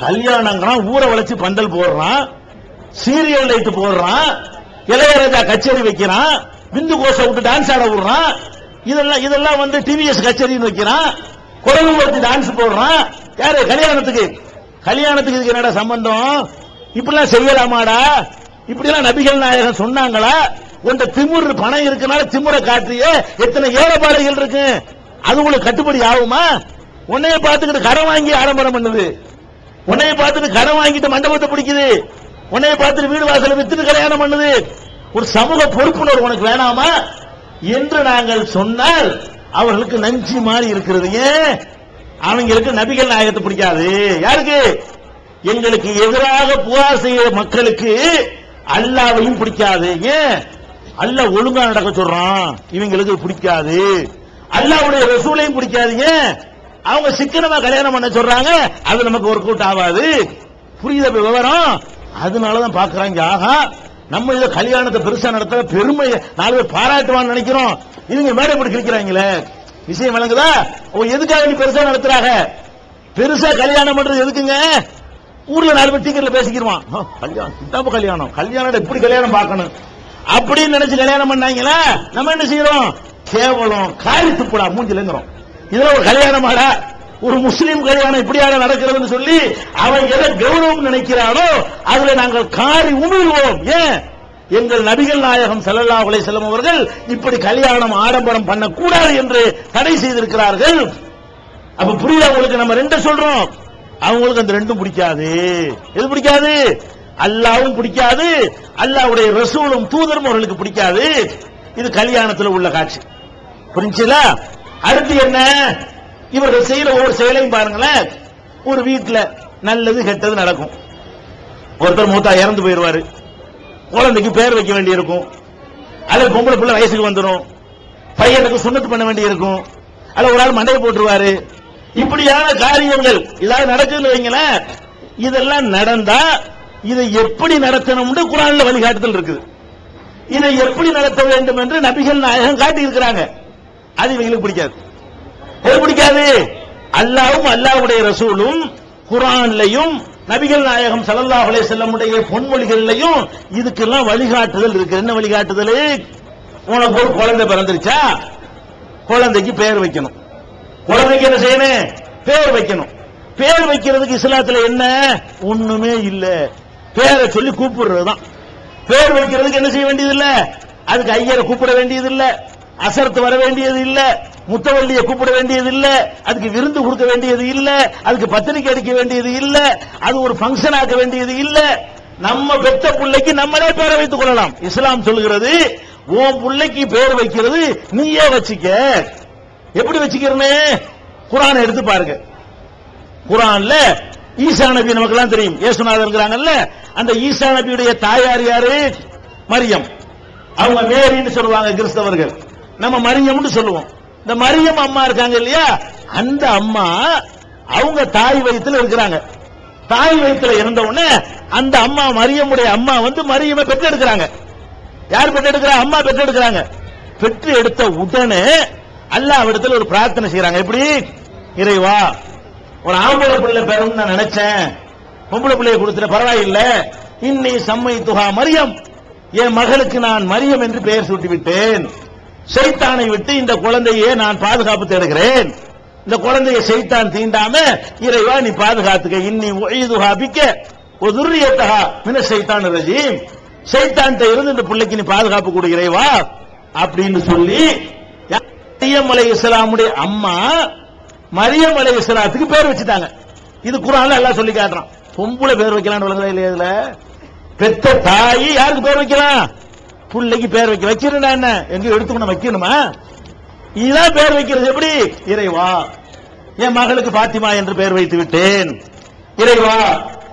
கல்யாணங்கிறான் ஊரை வளைச்சு பந்தல் போடுறான் சீரியல் லைட் போடுறான் இளையராஜா கச்சேரி வைக்கிறான் விந்து கோஷ விட்டு டான்ஸ் ஆட விடுறான் இதெல்லாம் இதெல்லாம் வந்து டிவிஎஸ் கச்சேரின்னு வைக்கிறான் குரங்கு வச்சு டான்ஸ் போடுறான். யாரு? கல்யாணத்துக்கு. கல்யாணத்துக்கு இதுக்கு என்னடா சம்பந்தம்? இப்படிலாம் செய்யலாமாடா? இப்படிலாம் நபிகள் நாயகம் சொன்னாங்களா? உண்ட திமுர் பணம் இருக்கனால திமுறை காட்டியே எத்தனை ஏழைப்பாளைகள் இருக்கு? அது உங்களுக்கு கட்டுப்படி ஆகுமா? உன்னைய பார்த்துக்கிட்டு கடன் வாங்கி ஆடம்பரம் பண்ணுது. உன்னைய பார்த்துட்டு கடன் வாங்கிட்டு மண்டபத்தை பிடிக்குது. உன்னைய பார்த்துட்டு வீடு வாசல வித்துட்டு கல்யாணம் பண்ணுது. ஒரு சமூக பொறுப்புணர்வு உனக்கு வேணாமா? என்று நாங்கள் சொன்னால் அவர்களுக்கு நஞ்சு மாதிரி இருக்கிறது. ஏன்? அவங்களுக்கு நபிகள் நாயகத்தை பிடிக்காது. யாருக்கு? எங்களுக்கு எதிராக புகார் செய்ய மக்களுக்கு அல்லாவையும் பிடிக்காது. ஏன்? அல்லாஹ் ஒழுங்கா நடக்க சொல்றான். இவங்களுக்கு பிடிக்காது. அல்லாவுடைய ரசூலையும் பிடிக்காது. ஏன்? அவங்க சிக்கனமா கல்யாணம் பண்ண சொல்றாங்க அது நமக்கு ஒரு கூட்டம் ஆகாது. புரியுத விவரம்? அதனாலதான் பாக்குறாங்க. ஆகா நம்ம இதை கல்யாணத்தை பெருசா நடத்த பெருமை நாலு பேர் பாராட்டுவான்னு நினைக்கிறோம். இவங்க மேடை போட்டு கிழிக்கிறாங்களே. விஷயம் விளங்குதா? ஓ எதுக்காக நீ பெருசா நடத்துறாங்க? பெருசா கல்யாணம் பண்றது எதுக்குங்க? ஊர்ல நாலு பேர் டிக்கெட்ல பேசிக்கிருவான். கல்யாணம் இதாப்ப கல்யாணம். கல்யாணம் எப்படி கல்யாணம் பார்க்கணும்? அப்படின்னு நினைச்சு கல்யாணம் பண்ணாங்களா? நம்ம என்ன செய்யறோம்? கேவலம் காரி துப்புடா மூஞ்சிலங்கிறோம் இதுல ஒரு கல்யாணமாடா? ஒரு முஸ்லீம் கல்யாணம் இப்படியாக நடக்கிறதுன்னு சொல்லி அவன் எதை கௌரவம் நினைக்கிறானோ அதுல நாங்கள் காரி உமிழ்வோம். ஏன்? எங்கள் நபிகள் நாயகம் செல்லல்லா உலை செல்லும் அவர்கள் இப்படி கல்யாணம் ஆடம்பரம் பண்ணக்கூடாது என்று தடை செய்திருக்கிறார்கள். அப்ப புரியுது அவங்களுக்கு நம்ம ரெண்ட சொல்றோம். அவங்களுக்கு அந்த ரெண்டும் பிடிக்காது. எது பிடிக்காது? அல்லாவும் பிடிக்காது. அல்லாவுடைய ரசூலும் தூதரும் அவர்களுக்கு பிடிக்காது. இது கல்யாணத்துல உள்ள காட்சி. புரிஞ்சுதா? அடுத்து என்ன? இவர்கள் செய்யற ஒவ்வொரு செயலையும் பாருங்களேன். ஒரு வீட்டில் நல்லது கெட்டது நடக்கும். ஒருத்தர் மூத்தா இறந்து போயிடுவாரு. குழந்தைக்கு பேர் வைக்க வேண்டியிருக்கும். அல்லது பொம்பளை பிள்ளை வயசுக்கு வந்துடும் பையனுக்கு சுண்ணத்து பண்ண வேண்டியிருக்கும். அல்ல ஒரு ஆள் மண்டையை போட்டுருவாரு. இப்படியான காரியங்கள் இதாவது நடக்குதுன்னு வைங்களேன். இதெல்லாம் நடந்தா இதை எப்படி நடத்தணும்னு குரான்ல வழிகாட்டுதல் இருக்குது. இதை எப்படி நடத்த வேண்டும் என்று நபிகள் நாயகம் காட்டி இருக்கிறாங்க அது இவங்களுக்கு பிடிக்காது. எது பிடிக்காது. அல்லாவும் அல்லாவுடைய ரசூலும் குரான்லையும் நபிகள் நாயகம் ஸல்லல்லாஹு அலே செல்லமுடைய பொன்மொழிகள்லையும் இதுக்கெல்லாம் வழிகாட்டுதல் இருக்கு. என்ன வழிகாட்டுதல்? உனக்கு ஒரு குழந்தை பிறந்துருச்சா? குழந்தைக்கு பேர் வைக்கணும். குழந்தைக்கு என்ன செய்யணும்? பேர் வைக்கணும். பேர் வைக்கிறதுக்கு இஸ்லாத்துல என்ன? ஒண்ணுமே இல்ல. பேரை சொல்லி கூப்பிடுறதுதான். பேர் வைக்கிறதுக்கு என்ன செய்ய வேண்டியது இல்ல அதுக்கு ஐயரை கூப்பிட வேண்டியது இல்லை அசரத்து வர வேண்டியது இல்ல முத்தவள்ளிய கூப்பிட வேண்டியது இல்ல அதுக்கு விருந்து கொடுக்க வேண்டியது இல்ல அதுக்கு பத்திரிக்கை அடிக்க வேண்டியது இல்ல அது ஒரு ஃபங்க்ஷன் ஆக்க வேண்டியது இல்ல. நம்ம பெத்த பிள்ளைக்கு நம்மளே பேரை வைத்துக் கொள்ளலாம். இஸ்லாம் சொல்கிறது உன் பிள்ளைக்கு பேர் வைக்கிறது நீயே வச்சுக்க. எப்படி வச்சுக்கிறனே? குரான் எடுத்து பாருங்க. குரான்ல ஈசா நபி நமக்கெல்லாம் தெரியும். இயேசுநாதர் இருக்கிறாங்கல்ல அந்த ஈசா நபியுடைய தாயார் யாரு? மரியம். அவங்க மேரின்னு சொல்லுவாங்க கிறிஸ்தவர்கள். நம்ம மரியம்னு சொல்லுவோம். இந்த மரியம் அம்மா இருக்காங்க இல்லையா? அந்த அம்மா அவங்க தாய் வயிற்றுல இருக்கிறாங்க. தாய் வயிற்றுல இருந்த உடனே அந்த அம்மா மரியமுடைய அம்மா வந்து மரியமை பெற்றெடுக்கிறாங்க. யார் பெற்றெடுக்கிறா? அம்மா பெற்றெடுக்கிறாங்க. பெற்று எடுத்த உடனே அல்லாவிடத்தில் ஒரு பிரார்த்தனை செய்யறாங்க எப்படி? இறைவா ஒரு ஆம்பளை பிள்ளை பெறணும்னு நான் நினைச்சேன். பொம்பளை பிள்ளைய கொடுத்துட பரவாயில்ல. இன்னை சம்மை துகா மரியம். என் மகளுக்கு நான் மரியம் என்று பெயர் சூட்டி விட்டேன் சைத்தானை விட்டு இந்த குழந்தையை நான் பாதுகாப்பு தேடுகிறேன். இந்த குழந்தையை செய்தான் தீண்டாம இறைவா நீ பாதுகாத்துக்க. இன்னி ஒய்துகா ஒரு துர்ரியத்தகா மின செய்தான் ரஜீம். செய்தான் இருந்து இந்த பிள்ளைக்கு நீ பாதுகாப்பு கொடு இறைவா அப்படின்னு சொல்லி மரியம் அலை இஸ்லாமுடைய அம்மா மரியம் அலை இஸ்லாத்துக்கு பேர் வச்சுட்டாங்க. இது குரான் எல்லாம் சொல்லி காட்டுறான். பொம்புல பேர் வைக்கலாம்னு இல்லையா இதுல? பெத்த தாய் யாருக்கு பேர் வைக்கலாம்? பிள்ளைக்கு பேர் வைக்க வச்சிருந்தா என்ன? எங்க எடுத்துக்கணும் வைக்கணுமா? இதான் பேர் வைக்கிறது எப்படி? இறைவா என் மகளுக்கு பாத்திமா என்று பெயர் வைத்து விட்டேன். இறைவா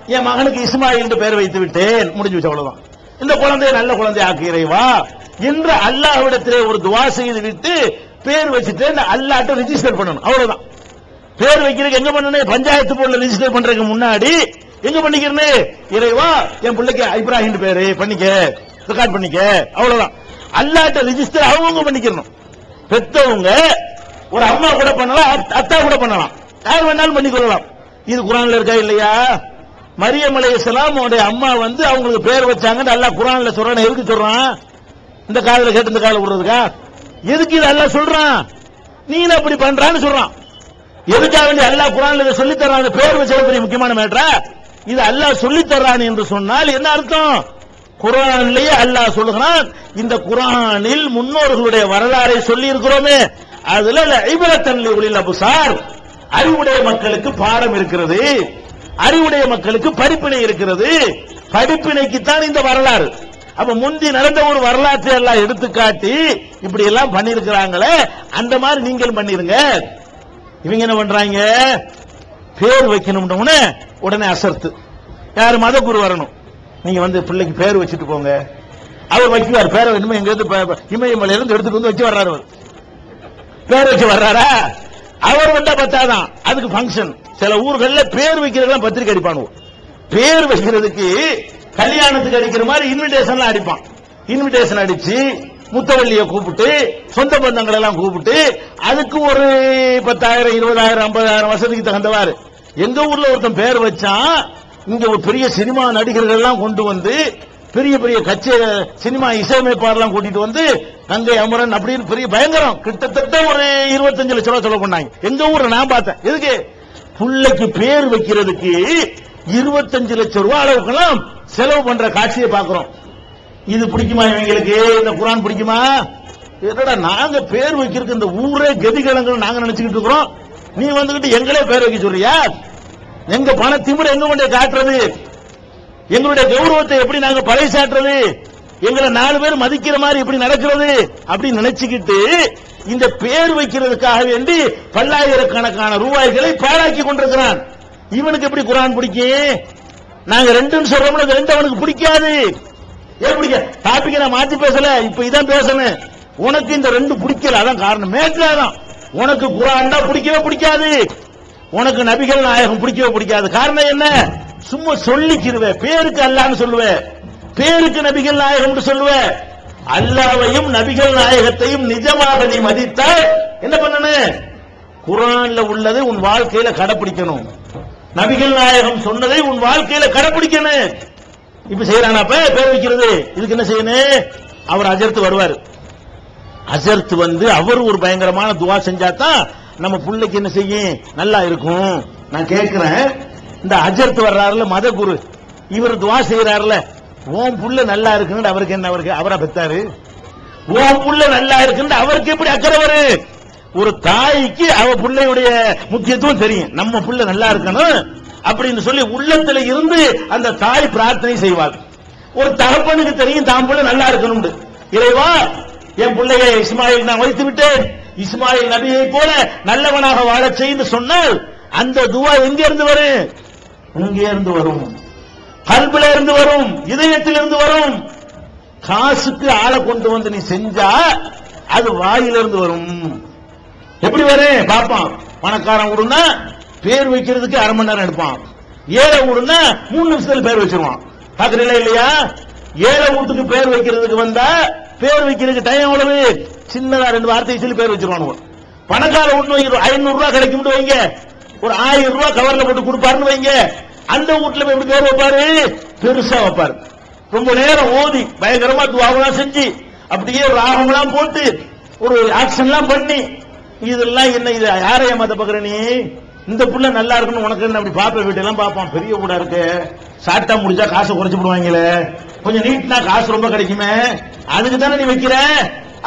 என் மகனுக்கு இஸ்மாயில் என்று பெயர் வைத்து விட்டேன். முடிஞ்சு வச்ச அவ்வளவுதான். இந்த குழந்தையை நல்ல குழந்தை ஆக்கு இறைவா. என்று அல்லாஹ்விடத்திலே ஒரு துவா செய்து விட்டு பேர் வச்சுட்டு இந்த அல்லாட்ட ரிஜிஸ்டர் பண்ணணும். அவ்வளவுதான். பேர் வைக்கிறதுக்கு எங்க பண்ணணும்? பஞ்சாயத்து போர்டில் ரிஜிஸ்டர் பண்றதுக்கு முன்னாடி எங்க பண்ணிக்கிறேன்னு இறைவா என் பிள்ளைக்கு இப்ராஹிம் பேரு பண்ணிக்க. ரெக்கார்ட் பண்ணிக்க. அவ்வளவுதான். அல்லாட்ட ரிஜிஸ்டர் அவங்க பண்ணிக்கணும். பெத்தவங்க ஒரு அம்மா கூட பண்ணலாம் அத்தா கூட பண்ணலாம். யார் வேணாலும் பண்ணிக்கொள்ளலாம். இது குரான்ல இருக்கா இல்லையா? மரியம் இஸ்லாம் உடைய அம்மா வந்து அவங்களுக்கு பேர் வச்சாங்கன்னு அல்லாஹ் குரான்ல சொல்றான். எதுக்கு சொல்றான்? இந்த காதுல கேட்டு இந்த காதுல விடுறதுக்கா? எதுக்கு இது அல்லாஹ் சொல்றான்? நீ அப்படி பண்றான்னு சொல்றான். எதுக்காக வேண்டி அல்லாஹ் குரான்ல இதை சொல்லி தர்றான்? பேர் வச்சது பெரிய முக்கியமான மேட்டரா இது அல்லாஹ் சொல்லி தர்றான் என்று சொன்னால் என்ன அர்த்தம்? குரான்லயே அல்லாஹ் சொல்லுகிறான் இந்த குரானில் முன்னோர்களுடைய வரலாறை சொல்லி இருக்கிறோமே அதுல ஐபரத்தன்லி உளில் அபுசார் அறிவுடைய மக்களுக்கு பாடம் இருக்கிறது அறிவுடைய மக்களுக்கு படிப்பினை இருக்கிறது படிப்பினைக்குத்தான் இந்த வரலாறு. அப்ப முந்தி நடந்த ஒரு வரலாற்றை எல்லாம் எடுத்துக்காட்டி இப்படி எல்லாம் பண்ணிருக்கிறாங்களே அந்த மாதிரி நீங்களும் பண்ணிருங்க. இவங்க என்ன பண்றாங்க? பேர் வைக்கணும்னு உடனே அசர்த்து. யார் மதகுரு வரணும்? நீங்க வந்து பிள்ளைக்கு பேர் வச்சுட்டு போங்க. அவர் வைக்குவார் பேரை இனிமே எங்க இருந்து இமயமலையில இருந்து எடுத்துட்டு வந்து வச்சு வர்றாரு அவர். பேர் வச்சு வர்றாரா? அவர் வந்தா பத்தாதான். அதுக்கு ஃபங்க்ஷன் சில ஊர்கள்ல பேர் வைக்கிறதுலாம் பத்திரிக்கை அடிப்பானுவோம் பேர் வைக்கிறதுக்கு கல்யாணத்துக்கு அடிக்கிற மாதிரி இன்விடேஷன்லாம் அடிப்பான். இன்விடேஷன் அடிச்சு முத்தவள்ளிய கூப்பிட்டு சொந்த பந்தங்களை எல்லாம் கூப்பிட்டு அதுக்கு ஒரு பத்தாயிரம் இருபதாயிரம் ஐம்பதாயிரம் வசதிக்கு தகுந்தவாறு. எங்க ஊர்ல ஒருத்தன் பேர் வச்சான் இங்க ஒரு பெரிய சினிமா நடிகர்கள் எல்லாம் கொண்டு வந்து பெரிய பெரிய கட்சி சினிமா இசையமைப்பாளர்லாம் கூட்டிட்டு வந்து கங்கை அமரன் அப்படின்னு பெரிய பயங்கரம். கிட்டத்தட்ட ஒரு இருபத்தஞ்சு லட்சம் ரூபாய் செலவு பண்ணாங்க. எங்க ஊர்ல நான் பார்த்தேன். எதுக்கு? பிள்ளைக்கு பேர் வைக்கிறதுக்கு இருபத்தஞ்சு லட்சம் ரூபாய் அளவுக்கெல்லாம் செலவு பண்ற காட்சியை பார்க்கிறோம். இது பிடிக்குமா இவங்களுக்கு? இந்த குரான் பிடிக்குமா? என்னடா நாங்க பேர் வைக்கிறதுக்கு இந்த ஊரே கதிகலங்கள் நாங்க நினைச்சுக்கிட்டு இருக்கிறோம். நீ வந்துகிட்டு எங்களே பேர் வைக்க சொல்றியா? எங்க பண திமிர எங்க கொண்டு காட்டுறது? எங்களுடைய கௌரவத்தை எப்படி நாங்க பறைசாட்டுறது எங்களை நாலு பேர் மதிக்கிற மாதிரி எப்படி நடக்கிறது? அப்படின்னு நினைச்சுக்கிட்டு இந்த பேர் வைக்கிறதுக்காக வேண்டி பல்லாயிரக்கணக்கான ரூபாய்களை பாழாக்கி கொண்டிருக்கிறான். இவனுக்கு எப்படி குரான் பிடிக்கும்? நாங்க ரெண்டுன்னு சொல்றோம்ல இந்த ரெண்டு அவனுக்கு பிடிக்காது. ஏன் பிடிக்க? டாபிக் நான் மாத்தி பேசல இப்ப இதான் பேசணும். உனக்கு இந்த ரெண்டு பிடிக்கல அதான் காரணம். மேட்ரா உனக்கு குரான் தான் பிடிக்கவே பிடிக்காது. உனக்கு நபிகள் நாயகம் பிடிக்கவே பிடிக்காது. காரணம் என்ன? சும்மா சொல்லிக்கிருவேன் பேருக்கு அல்லான்னு சொல்லுவேன் பேருக்கு நபிகள் நாயகம் சொல்லுவேன் அல்லாவையும் நபிகள் நாயகத்தையும் நிஜமாக நீ மதித்தால் என்ன பண்ணணும்? குரான்ல உள்ளதை உன் வாழ்க்கையில கடைபிடிக்கணும் நபிகள் நாயகம் சொன்னதை உன் வாழ்க்கையில கடைபிடிக்கணும் இப்ப செய்யறானப்ப பேர் வைக்கிறது. இதுக்கு என்ன செய்யணும்? அவர் அஜர்த்து வருவார். அஜர்த்து வந்து அவர் ஒரு பயங்கரமான துவா செஞ்சாதான் நம்ம புள்ளைக்கு என்ன செய்யும்? நல்லா இருக்கும். நான் கேட்கிறேன். இந்த அஜர்த்து வர்றாருல மத குரு இவர் துவா செய்யறாருல ஓம் புள்ள நல்லா இருக்குன்னு அவருக்கு என்ன அவருக்கு? அவரா பெத்தாரு? ஓம் புள்ள நல்லா இருக்குன்னு அவருக்கு எப்படி அக்கறை வரு ஒரு தாய்க்கு அவ பிள்ளையுடைய முக்கியத்துவம் தெரியும். நம்ம புள்ள நல்லா இருக்கணும் அப்படின்னு சொல்லி உள்ளத்துல இருந்து அந்த தாய் பிரார்த்தனை செய்வாள். ஒரு தகப்பனுக்கு தெரியும் தான் புள்ள நல்லா இருக்கணும் இறைவா என் பிள்ளைய இஸ்மாயில் நான் வைத்து விட்டேன். இஸ்மாயில் நபியை போல நல்லவனாக வாழச் செய்து சொன்னால் அந்த துவா எங்கே இருந்து வரும்? இங்கே இருந்து வரும். கல்பில இருந்து வரும். இதயத்திலிருந்து வரும். காசுக்கு ஆளை கொண்டு வந்து நீ செஞ்சா அது வாயிலிருந்து வரும். எப்படி வரும்? பார்ப்பான். பணக்காரன் விடுனா பேர் வைக்கிறதுக்கு அரை மணி நேரம் எடுப்பான். ஏழை விடுனா மூணு நிமிஷத்துல பேர் வச்சிருவான். பாக்குறீங்களா இல்லையா? ஏழை வீட்டுக்கு பேர் வைக்கிறதுக்கு வந்தா பேர் வைக்கிறதுக்கு டைம் எவ்வளவு? சின்னதா ரெண்டு வார்த்தை சொல்லி பேர் வச்சிருவானுங்க. பணக்கார வீட்டு ஐநூறு ரூபாய் கிடைக்கும் வைங்க. ஒரு ஆயிரம் ரூபாய் கவர்ல போட்டு கொடுப்பாருன்னு வைங்க. அந்த வீட்டுல போய் எப்படி பேர் வைப்பாரு? பெருசா வைப்பாரு. ரொம்ப நேரம் ஓதி பயங்கரமா துவாவெல்லாம் செஞ்சு அப்படியே ஒரு ராகம்லாம் போட்டு ஒரு ஆக்ஷன்லாம் பண்ணி இதெல்லாம் என்ன இது யாரை ஏமாத்த பாக்குற நீ? இந்த புள்ள நல்லா இருக்குன்னு உனக்கு என்ன அப்படி பாப்ப வீட்டெல்லாம் பார்ப்பான். பெரிய கூட இருக்கு. சாட்டா முடிஞ்சா காசை குறைச்சு விடுவாங்களே கொஞ்சம் நீட்னா காசு ரொம்ப கிடைக்குமே. அதுக்கு தானே நீ வைக்கிற?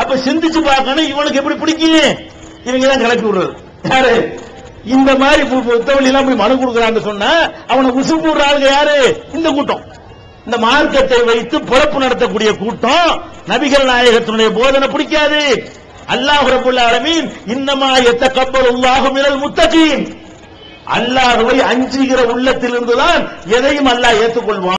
அப்ப சிந்திச்சு பார்க்கணும் இவனுக்கு எப்படி பிடிக்கும் இவங்க தான் கிளப்பி விடுறது. யாரு? இந்த மாதிரி புத்தவழி எல்லாம் போய் மனு கொடுக்குறான்னு சொன்னா அவனை உசு விடுற ஆளுங்க யாரு? இந்த கூட்டம். இந்த மார்க்கத்தை வைத்து பிறப்பு நடத்தக்கூடிய கூட்டம் நபிகள் நாயகத்தினுடைய போதனை பிடிக்காது. அல்லாஹ் ரபுல்ல ஆலமீன் இன்னமா உள்ளாகும் மிரல் முத்தகீன். அல்லாஹுவை அஞ்சுகிற உள்ளத்திலிருந்துதான் எதையும் அல்லாஹ் ஏற்றுக்கொள்வான்